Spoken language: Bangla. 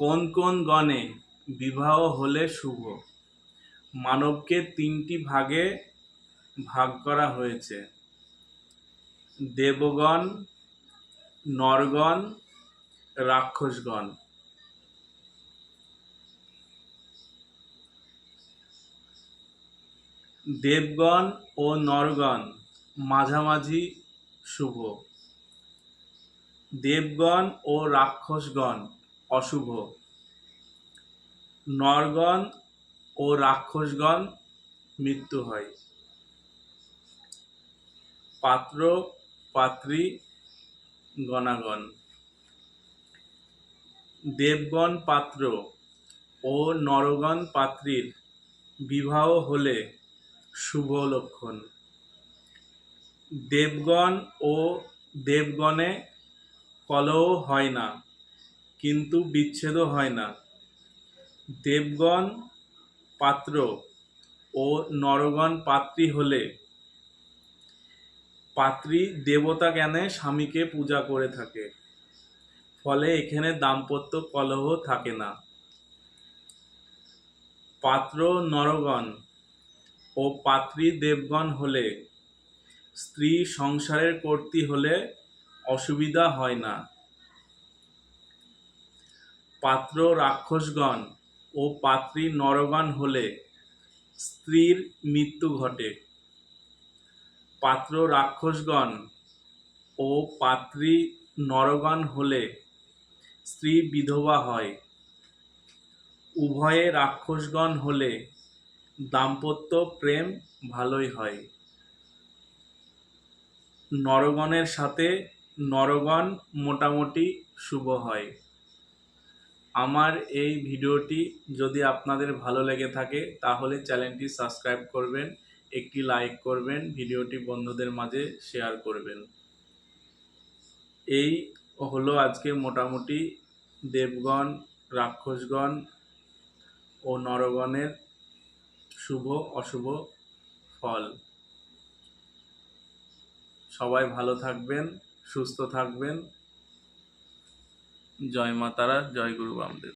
কোন কোন গণে বিবাহ হলে শুভ? মানবকে তিনটি ভাগে ভাগ করা হয়েছে। দেবগণ, নরগণ, রাক্ষসগণ। দেবগণ ও নরগণ মাঝামাঝি শুভ। দেবগণ ও রাক্ষসগণ অশুভ। নরগণ ও রাক্ষসগণ মৃত্যু হয়। পাত্র, পাত্রী, গণাগণ। দেবগণ পাত্র ও নরগণ পাত্রীর বিবাহ হলে শুভ লক্ষণ। দেবগণ ও দেবগণে কলহ হয় না। কিন্তু বিচ্ছেদও হয় না। দেবগণ পাত্র ও নরগণ পাত্রী হলে পাত্রী দেবতা জ্ঞানে স্বামীকে পূজা করে থাকে? ফলে এখানে দাম্পত্য কলহ থাকে না। পাত্র নরগণ ও পাত্রী দেবগণ হলে স্ত্রী সংসারের কর্তী হলে অসুবিধা হয় না। পাত্র রাক্ষসগণ ও পাত্রী নরগণ হলে স্ত্রীর মৃত্যু ঘটে। পাত্র রাক্ষসগণ ও পাত্রী নরগণ হলে স্ত্রী বিধবা হয়। উভয়ে রাক্ষসগণ হলে দাম্পত্য প্রেম ভালোই হয়। নরগণের সাথে নরগণ মোটামুটি শুভ হয়। আমার এই ভিডিওটি যদি আপনাদের ভালো লেগে থাকে, তাহলে চ্যানেলটি সাবস্ক্রাইব করবেন, একটি লাইক করবেন, ভিডিওটি বন্ধুদের মাঝে শেয়ার করবেন। এই হলো আজকে মোটামুটি দেবগণ, রাক্ষসগণ ও নরগণের শুভ, অশুভ ফল। সবাই ভালো থাকবেন, সুস্থ থাকবেন। জয় মা তারা জয় গুরু বামদেব।